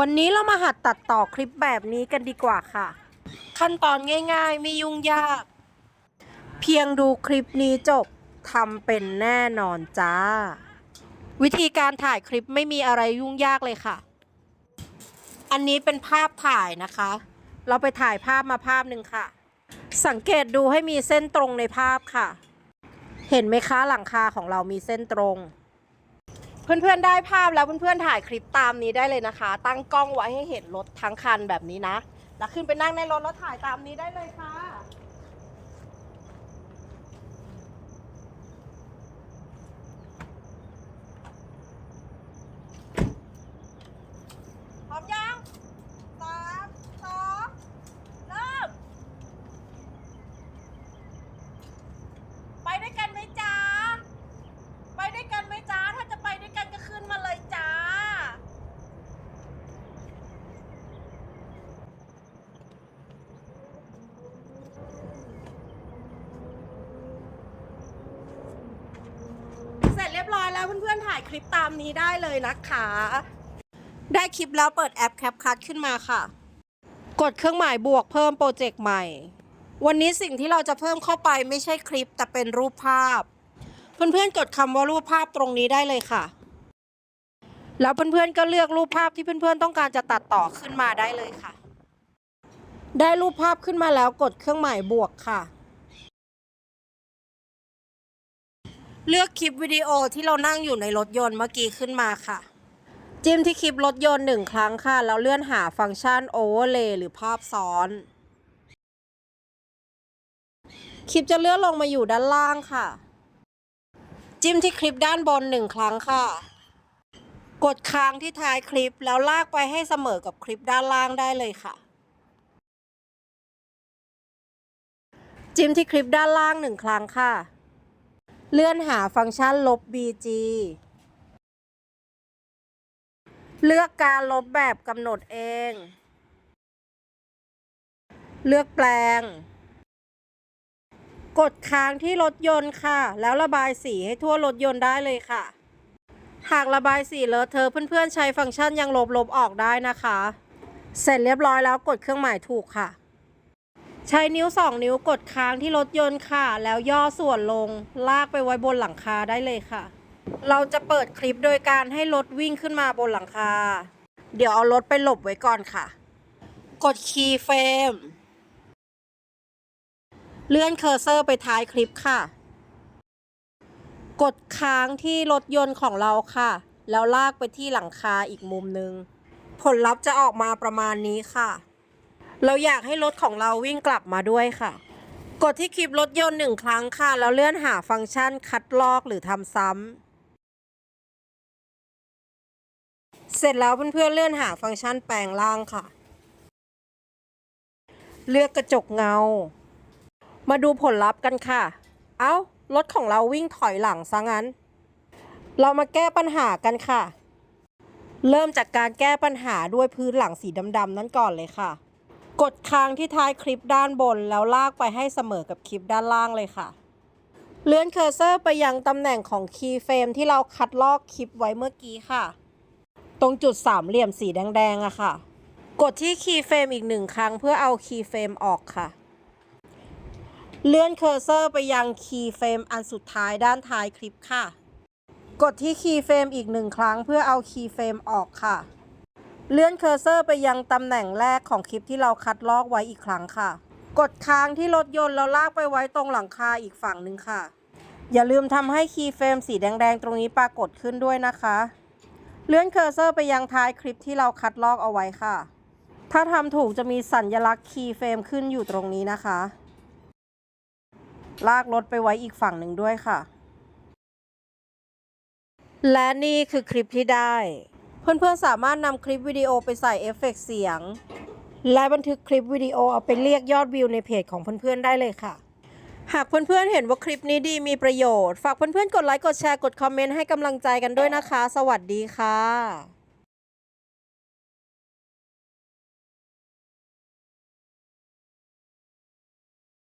วันนี้เรามาหัดตัดต่อคลิปแบบนี้กันดีกว่าค่ะ ขั้นตอนง่าย ๆ ไม่ยุ่งยาก เพียงดูคลิปนี้จบทำเป็นแน่นอนจ้า วิธีการถ่ายคลิปไม่มีอะไรยุ่งยากเลยค่ะ อันนี้เป็นภาพถ่ายนะคะ เราไปถ่ายภาพมาภาพหนึ่งค่ะ สังเกตดูให้มีเส้นตรงในภาพค่ะ เห็นไหมคะหลังคาของเรามีเส้นตรง เพื่อนๆได้ภาพแล้วเพื่อนๆถ่ายคลิปตามนี้ได้เลยนะคะ ตั้งกล้องไว้ให้เห็นรถทั้งคันแบบนี้นะ แล้วขึ้นไปนั่งในรถแล้วถ่ายตามนี้ได้เลยค่ะ พร้อมยังสามสองเริ่ม ไปด้วยกันไหมจ๊ะ ไปด้วยกันไหมจ๊ะ ถ้าจะไปด้วยกันก็ขึ้นมาเลยจ้า เสร็จเรี ยบร้อยแล้วเพื่อนๆถ่ายคลิปตามนี้ได้เลยนะคะ ได้คลิปแล้วเปิดแอป CapCut ขึ้นมาค่ะ กดเครื่องหมายบวกเพิ่มโปรเจกต์ใหม่ วันนี้สิ่งที่เราจะเพิ่มเข้าไปไม่ใช่คลิปแต่เป็นรูปภาพ เพื่อนๆกดคำว่ารูปภาพตรงนี้ได้เลยค่ะ แล้วเพื่อนๆก็เลือกรูปภาพที่เพื่อนๆต้องการจะตัดต่อขึ้นมาได้เลยค่ะ ได้รูปภาพขึ้นมาแล้วกดเครื่องหมายบวกค่ะ เลือกคลิปวิดีโอที่เรานั่งอยู่ในรถยนต์เมื่อกี้ขึ้นมาค่ะ จิ้มที่คลิปรถยนต์หนึ่งครั้งค่ะ แล้วเลื่อนหาฟังก์ชัน Overlay หรือภาพซ้อน คลิปจะเลื่อนลงมาอยู่ด้านล่างค่ะ จิ้มที่คลิปด้านบนหนึ่งครั้งค่ะ กดค้างที่ท้ายคลิปแล้วลากไปให้เสมอกับคลิปด้านล่างได้เลยค่ะ จิ้มที่คลิปด้านล่างหนึ่งครั้งค่ะ เลื่อนหาฟังก์ชันลบ BG เลือกการลบแบบกำหนดเอง เลือกแปลง กดค้างที่รถยนต์ค่ะ แล้วระบายสีให้ทั่วรถยนต์ได้เลยค่ะ หากระบายสีเลอะเทอเพื่อนๆใช้ฟังก์ชันยังลบลบออกได้นะคะ เสร็จเรียบร้อยแล้วกดเครื่องหมายถูกค่ะ ใช้นิ้วสองนิ้วกดค้างที่รถยนต์ค่ะ แล้วย่อส่วนลง ลากไปไว้บนหลังคาได้เลยค่ะ เราจะเปิดคลิปโดยการให้รถวิ่งขึ้นมาบนหลังคา เดี๋ยวเอารถไปหลบไว้ก่อนค่ะ กดคีย์เฟรมเลื่อนเคอร์เซอร์ไปท้ายคลิปค่ะ กดค้างที่รถยนต์ของเราค่ะ แล้วลากไปที่หลังคาอีกมุมหนึ่งผลลัพธ์จะออกมาประมาณนี้ค่ะ เราอยากให้รถของเราวิ่งกลับมาด้วยค่ะ กดที่คลิปรถยนต์หนึ่งครั้งค่ะ แล้วเลื่อนหาฟังก์ชันคัดลอกหรือทำซ้ำเสร็จแล้วเพื่อนๆเลื่อนหาฟังก์ชันแปลงล่างค่ะ เลือกกระจกเงา มาดูผลลัพธ์กันค่ะ เอ้ารถของเราวิ่งถอยหลังซะงั้น เรามาแก้ปัญหากันค่ะ เริ่มจากการแก้ปัญหาด้วยพื้นหลังสีดำๆนั้นก่อนเลยค่ะ กดค้างที่ท้ายคลิปด้านบน แล้วลากไปให้เสมอกับคลิปด้านล่างเลยค่ะ เลื่อนเคอร์เซอร์ไปยังตำแหน่งของคีย์เฟรมที่เราคัดลอกคลิปไว้เมื่อกี้ค่ะ ตรงจุดสามเหลี่ยมสีแดงๆอะค่ะ กดที่คีย์เฟรมอีกหนึ่งครั้งเพื่อเอาคีย์เฟรมออกค่ะ เลื่อนเคอร์เซอร์ไปยังคีย์เฟรมอันสุดท้ายด้านท้ายคลิปค่ะ กดที่คีย์เฟรมอีกหนึ่งครั้งเพื่อเอาคีย์เฟรมออกค่ะ เลื่อนเคอร์เซอร์ไปยังตำแหน่งแรกของคลิปที่เราคัดลอกไว้อีกครั้งค่ะ กดค้างที่รถยนต์แล้วลากไปไว้ตรงหลังคาอีกฝั่งหนึ่งค่ะ อย่าลืมทำให้คีย์เฟรมสีแดงๆ ตรงนี้ปรากฏขึ้นด้วยนะคะ เลื่อนเคอร์เซอร์ไปยังท้ายคลิปที่เราคัดลอกเอาไว้ค่ะ ถ้าทำถูกจะมีสัญลักษณ์คีย์เฟรมขึ้นอยู่ตรงนี้นะคะ ลากรถไปไว้อีกฝั่งหนึ่งด้วยค่ะ และนี่คือคลิปที่ได้ เพื่อนๆสามารถนำคลิปวิดีโอไปใส่เอฟเฟกต์เสียง และบันทึกคลิปวิดีโอเอาไปเรียกยอดวิวในเพจของเพื่อนๆได้เลยค่ะ หากเพื่อนๆเห็นว่าคลิปนี้ดีมีประโยชน์ ฝากเพื่อนๆกดไลค์กดแชร์กดคอมเมนต์ให้กำลังใจกันด้วยนะคะ สวัสดีค่ะ